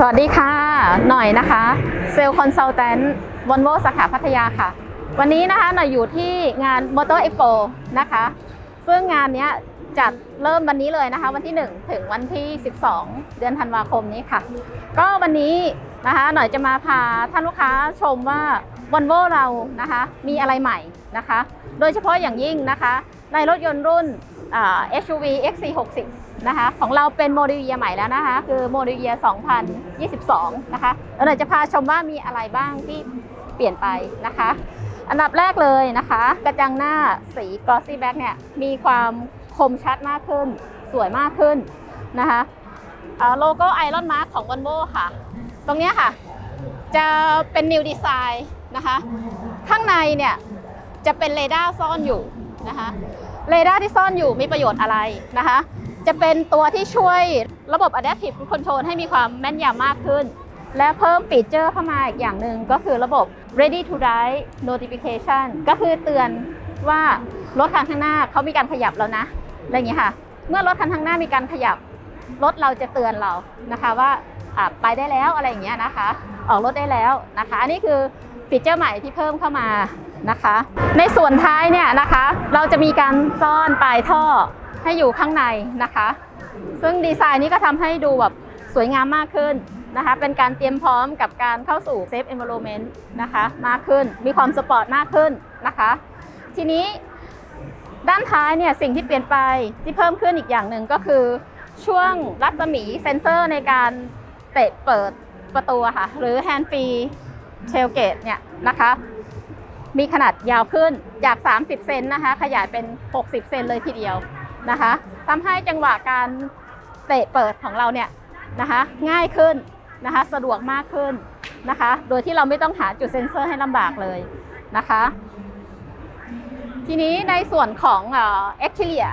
สวัสดีค่ะ หน่อยนะคะเซลล์คอนซัลแทนวอลโวสาขาพัทยาค่ะ วันนี้นะคะหน่อยอยู่ที่งาน Motor Expo นะคะ ซึ่งงานนี้จัดเริ่มวันนี้เลยนะคะ วันที่ 1 ถึงวันที่ 12 เดือนธันวาคมนี้ค่ะ ก็วันนี้นะคะหน่อยจะมาพาท่านลูกค้าชมว่า v o l v o เรานะคะมีอะไรใหม่นะคะ โดยเฉพาะอย่างยิ่งนะคะ ในรถยนต์รุ่นอ่า SUV XC60 นะคะ ของเราเป็นโมเดลเยียใหม่แล้วนะคะ คือโมเดลเยีย2022 นะคะแล้วหน่อยจะพาชมว่ามีอะไรบ้างที่เปลี่ยนไปนะคะ อันดับแรกเลยนะคะ กระจังหน้าสี glossy black เนี่ยมีความคมชัดมากขึ้น สวยมากขึ้นนะคะโลโก้ไอรอนมาร์ของ Volvo ค่ะ ตรงนี้ค่ะ จะเป็น new design นะคะ ข้างในเนี่ยจะเป็นเรดาร์ซ่อนอยู่นะคะเรดาร์ที่ซ่อนอยู่มีประโยชน์อะไรนะคะ จะเป็นตัวที่ช่วยระบบ Adaptive Control ให้มีความแม่นยำมากขึ้น และเพิ่มฟีเจอร์เข้ามาอีกอย่างหนึ่งก็คือระบบ Ready to Drive Notification ก็คือเตือนว่ารถคันข้างหน้าเขามีการขยับแล้วนะอะไรอย่างนี้ค่ะ เมื่อรถคันข้างหน้ามีการขยับ รถเราจะเตือนเรานะคะว่าไปได้แล้วอะไรอย่างเงี้ยนะคะ ออกรถได้แล้วนะคะ อันนี้คือ ฟีเจอร์ใหม่ที่เพิ่มเข้ามานะคะ ในส่วนท้ายเนี่ยนะคะ เราจะมีการซ่อนปลายท่อให้อยู่ข้างในนะคะ ซึ่งดีไซน์นี้ก็ทำให้ดูแบบสวยงามมากขึ้นนะคะ เป็นการเตรียมพร้อมกับการเข้าสู่ Safe Environment นะคะมากขึ้น มีความสปอร์ตมากขึ้นนะคะ ทีนี้ด้านท้ายเนี่ยสิ่งที่เปลี่ยนไปที่เพิ่มขึ้นอีกอย่างหนึ่งก็คือ ช่วงรัศมีเซนเซอร์ในการเตะเปิดประตูค่ะ หรือ Hand Free Tailgate เทลเกตเนี่ยนะคะ มีขนาดยาวขึ้นจาก 30 เซนนะคะ ขยายเป็น 60 เซนเลยทีเดียวนะคะทำให้จังหวะการเตะเปิดของเราเนี่ยนะคะง่ายขึ้นนะคะสะดวกมากขึ้นนะคะ โดยที่เราไม่ต้องหาจุดเซ็นเซอร์ให้ลำบากเลยนะคะ ทีนี้ในส่วนของเอ็กเทเลีย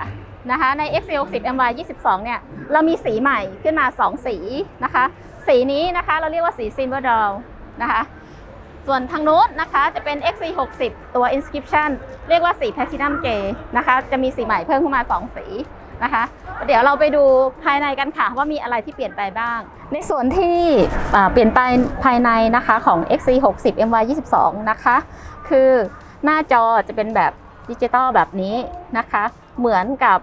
นะคะใน X60 MY 22 เนี่ย เรามีสีใหม่ขึ้นมา 2 สีนะคะ สีนี้นะคะเราเรียกว่าสี Silver Dawn นะคะ ส่วนทางโน้นนะคะจะเป็น XC60 ตัว Inscription เรียกว่าสี Platinum J นะคะ จะมีสีใหม่เพิ่มขึ้นมา 2 สีนะคะ เดี๋ยวเราไปดูภายในกันค่ะว่ามีอะไรที่เปลี่ยนไปบ้าง ในส่วนที่เปลี่ยนไปภายในนะคะของ XC60 MY22 นะคะ คือหน้าจอจะเป็นแบบดิจิตอลแบบนี้นะคะ เหมือนกับ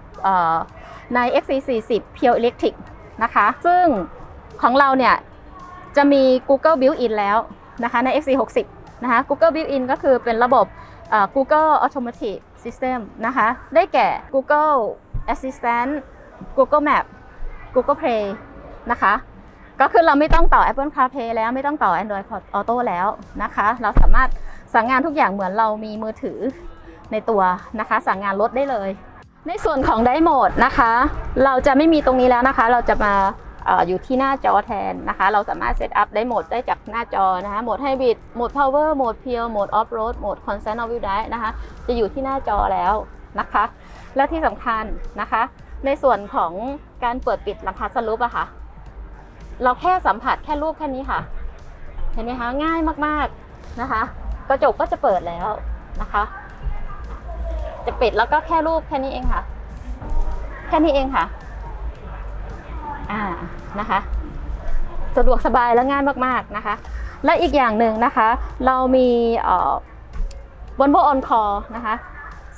ใน XC40 Pure Electric นะคะ ซึ่งของเราเนี่ยจะมี Google Built-in แล้ว นะคะใน XC60 นะคะ Google Built-in ก็คือเป็นระบบ Google Automotive System นะคะ ได้แก่ Google Assistant Google Map Google Play นะคะ ก็คือเราไม่ต้องต่อ Apple CarPlay แล้วไม่ต้องต่อ Android Auto แล้วนะคะ เราสามารถสั่งงานทุกอย่างเหมือนเรามีมือถือในตัวนะคะ สั่งงานรถได้เลย ในส่วนของไดโหมดนะคะ เราจะไม่มีตรงนี้แล้วนะคะ เราจะมา อยู่ที่หน้าจอแทนนะคะ เราสามารถเซตอัพได้โหมดได้จากหน้าจอนะคะโหมดไฮบริดโหมด power โหมด pure โหมด off road โหมด constant all wheel drive นะคะ จะอยู่ที่หน้าจอแล้วนะคะ และที่สำคัญนะคะ ในส่วนของการเปิดปิดหลังคาสลูปอะค่ะ เราแค่สัมผัสแค่รูปแค่นี้ค่ะ เห็นไหมคะง่ายมากๆนะคะ กระจกก็จะเปิดแล้วนะคะ จะปิดแล้วก็แค่รูปแค่นี้เองค่ะ แค่นี้เองค่ะ อ่านะคะ สะดวกสบายและง่ายมากๆนะคะ และอีกอย่างหนึ่งนะคะ เรามีเอ่อ Volvo On Call นะคะ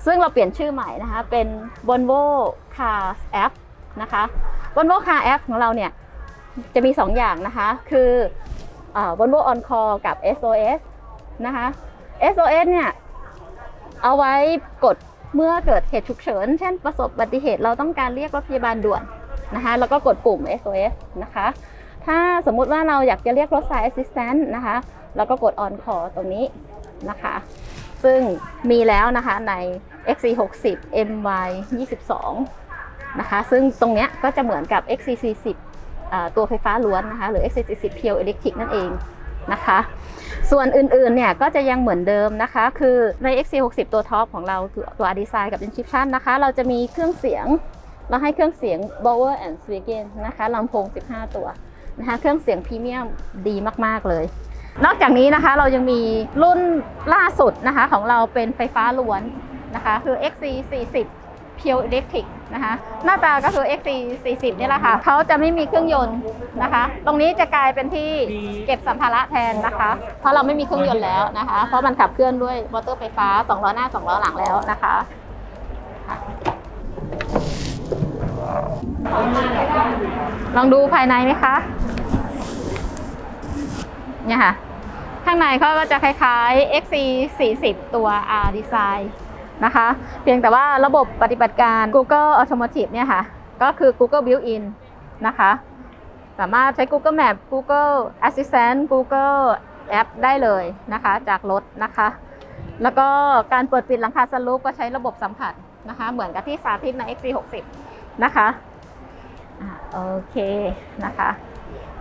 ซึ่งเราเปลี่ยนชื่อใหม่นะคะ เป็น Volvo Car App นะคะ Volvo Car App ของเราเนี่ย จะมี 2 อย่างนะคะ คือเอ่อ Volvo On Call กับ SOS นะคะ SOS เนี่ย เอาไว้กดเมื่อเกิดเหตุฉุกเฉิน เช่นประสบอุบัติเหตุเราต้องการเรียกรถพยาบาลด่วน นะคะ แล้วก็กดปุ่ม SOS นะคะ ถ้าสมมุติว่าเราอยากจะเรียกรถสาย assistant นะคะเราก็กด on call ตรงนี้นะคะ ซึ่งมีแล้วนะคะใน XC60 MY 22 นะคะ ซึ่งตรงเนี้ยก็จะเหมือนกับ XC40 ตัวไฟฟ้าล้วนนะคะ หรือ XC40 Pure Electric นั่นเองนะคะ ส่วนอื่นๆ เนี่ยก็จะยังเหมือนเดิมนะคะ คือใน XC60 ตัวท็อปของเราคือตัว Design กับ Inscription นะคะ เราจะมีเครื่องเสียง เราให้เครื่องเสียง Bauer and Swigen นะคะลำโพง 15 ตัวนะคะเครื่องเสียงพรีเมียมดีมาก ๆ เลย นอกจากนี้นะคะเรายังมีรุ่นล่าสุดนะคะของเราเป็นไฟฟ้าล้วนนะคะคือ XC40 Pure Electric นะคะหน้าตาก็คือ XC 40นี่แหละค่ะเขาจะไม่มีเครื่องยนต์นะคะ ตรงนี้จะกลายเป็นที่เก็บสัมภาระแทนนะคะ เพราะเราไม่มีเครื่องยนต์แล้วนะคะ เพราะมันขับเคลื่อนด้วยมอเตอร์ไฟฟ้า 2 ล้อหน้า 2 ล้อหลังแล้วนะคะค่ะ ลองดูภายในไหมคะ เนี่ยค่ะ ข้างในเขาก็จะคล้ายๆ XC 40 ตัว R Design นะคะ เพียงแต่ว่าระบบปฏิบัติการ Google Automotive เนี่ยค่ะ ก็คือ Google Built-in นะคะ สามารถใช้ Google Map Google Assistant Google App ได้เลยนะคะ จากรถนะคะ แล้วก็การเปิดปิดหลังคาสลูปก็ใช้ระบบสัมผัสนะคะ เหมือนกับที่สาธิตใน XC60 นะคะ โอเคนะคะ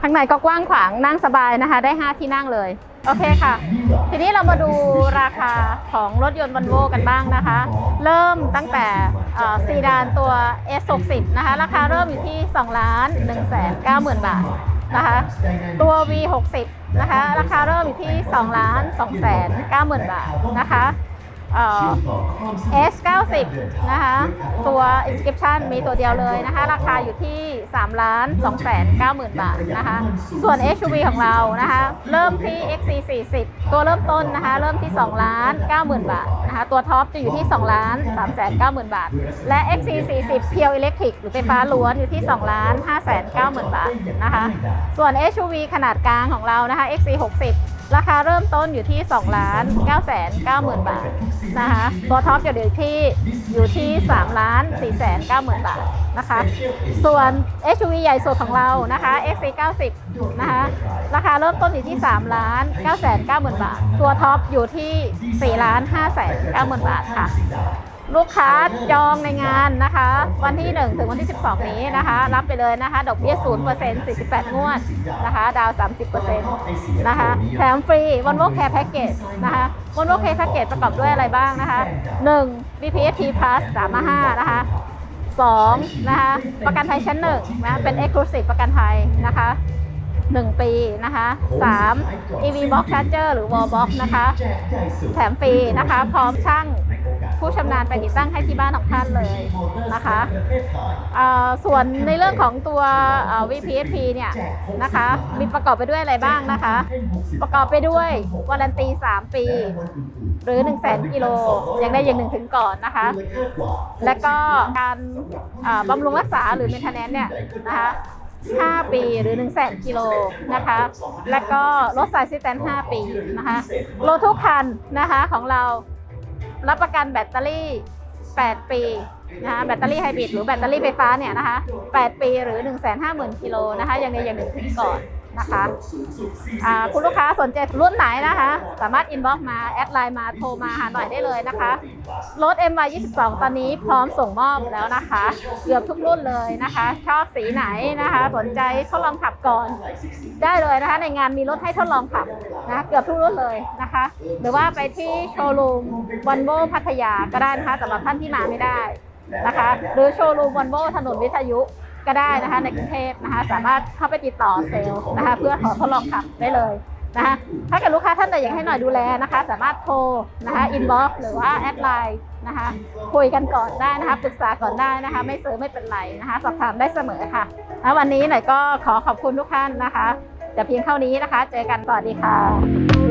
ข้างในก็กว้างขวางนั่งสบายนะคะ ได้ 5 ที่นั่งเลย โอเคค่ะ ทีนี้เรามาดูราคาของรถยนต์วันโวกันบ้างนะคะ เริ่มตั้งแต่ซีดานตัว S60 นะคะ ราคาเริ่มอยู่ที่2ล้าน1แสน9หมื่นบาทนะคะ ตัว V60 นะคะ ราคาเริ่มอยู่ที่2ล้าน2แสน9หมื่นบาทนะคะ เอ่อ S90 นะคะตัว inscription มีตัวเดียวเลยนะคะ ราคาอยู่ที่ 3 ล้าน2แสน9หมื่นบาทนะคะ ส่วน SUV ของเรานะคะ เริ่มที่ XC40 ตัวเริ่มต้นนะคะ เริ่มที่ 2 ล้าน9หมื่นบาทนะคะ ตัวท็อปจะอยู่ที่ 2 ล้าน3แสน9หมื่นบาท และ XC40 Pure Electric หรือไฟฟ้าล้วนอยู่ที่ 2 ล้าน5แสน9หมื่นบาทนะคะ ส่วน SUV ขนาดกลางของเรานะคะ XC60 ราคาเริ่มต้นอยู่ที่2ล้าน9แสน9หมื่นบาทนะคะตัวท็อปจะอยู่ที่อยู่ที่3ล้าน4แสน9หมื่นบาทนะคะส่วน SUV ใหญ่สุดของเรานะคะ XC90 นะคะราคาเริ่มต้นอยู่ที่3ล้าน9แสน9หมื่นบาท ตัวท็อปอยู่ที่4ล้าน5แสน9หมื่นบาทค่ะ ลูกค้าจองในงานนะคะ วันที่ 1 ถึงวันที่ 12 นี้นะคะ รับไปเลยนะคะ ดอกเบี้ย 0% 48 งวดนะคะ ดาว 30%นะคะ แถมฟรี Volvo Care Package นะคะ Volvo Care Package ประกอบด้วยอะไรบ้างนะคะ 1 BPST Plus 355นะคะ 2 นะคะ ประกันภัยชั้น1นะเป็น Exclusive ประกันภัยนะคะ1 ปีนะคะ3 EV Box Charger หรือ Wall Box นะคะ แถมฟรีนะคะ พร้อมช่าง ผู้ชำนาญไปติดตั้งให้ที่บ้านของท่านเลยนะคะส่วนในเรื่องของตัวเอ่อ VPSP เนี่ยนะคะมีประกอบไปด้วยอะไรบ้างนะคะ ประกอบไปด้วยวารันตี 3 ปี หรือ 1 0 0 0 0แกิโลยังได้อย่างหนึ่งถึงก่อนนะคะ และก็การบำรุงรักษาหรือ maintenance เนี่ยนะคะ5 ปีหรือ 1 0 0 0 0แกิโลนะคะ แล้วก็รถสายซิสแตน5ปีนะคะ รถทุกคันนะคะของเรา รับประกันแบตเตอรี่ 8 ปีนะคะแบตเตอรี่ไฮบริดหรือแบตเตอรี่ไฟฟ้าเนี่ยนะคะ 8 ปีหรือ 1 5 0 0 0 0กิโลนะคะ ยังไงอย่างหนึ่งถึงก่อน นะคะคุณลูกค้าสนใจรุ่นไหนนะคะ สามารถอินบ็อกซ์มา แอดไลน์มาโทรมาหาหน่อยได้เลยนะคะ รถ MY 22 ตอนนี้พร้อมส่งมอบแล้วนะคะ เกือบทุกรุ่นเลยนะคะ ชอบสีไหนนะคะ สนใจทดลองขับก่อน ได้เลยนะคะ ในงานมีรถให้ทดลองขับนะเกือบทุกรุ่นเลยนะคะ หรือว่าไปที่โชว์รูมวันโบพัทยาก็ได้นะคะสำหรับท่านที่มาไม่ได้นะคะ หรือโชว์รูมวันโบถนนวิทยุ ก็ได้นะคะในกรุงเทพนะคะสามารถเข้าไปติดต่อเซลล์นะคะเพื่อขอทดลองขับได้เลยนะคะถ้าเกิดลูกค้าท่านใดอยากให้หน่อยดูแลนะคะ สามารถโทรนะคะอินบ็อกซ์หรือว่าแอดไลน์นะคะคุยกันก่อนได้นะคะปรึกษาก่อนได้นะคะ ไม่ซื้อไม่เป็นไรนะคะสอบถามได้เสมอค่ะแล้ววันนี้หน่อยก็ขอขอบคุณทุกท่านนะคะแต่เพียงเท่านี้นะคะ เจอกันสวัสดีค่ะ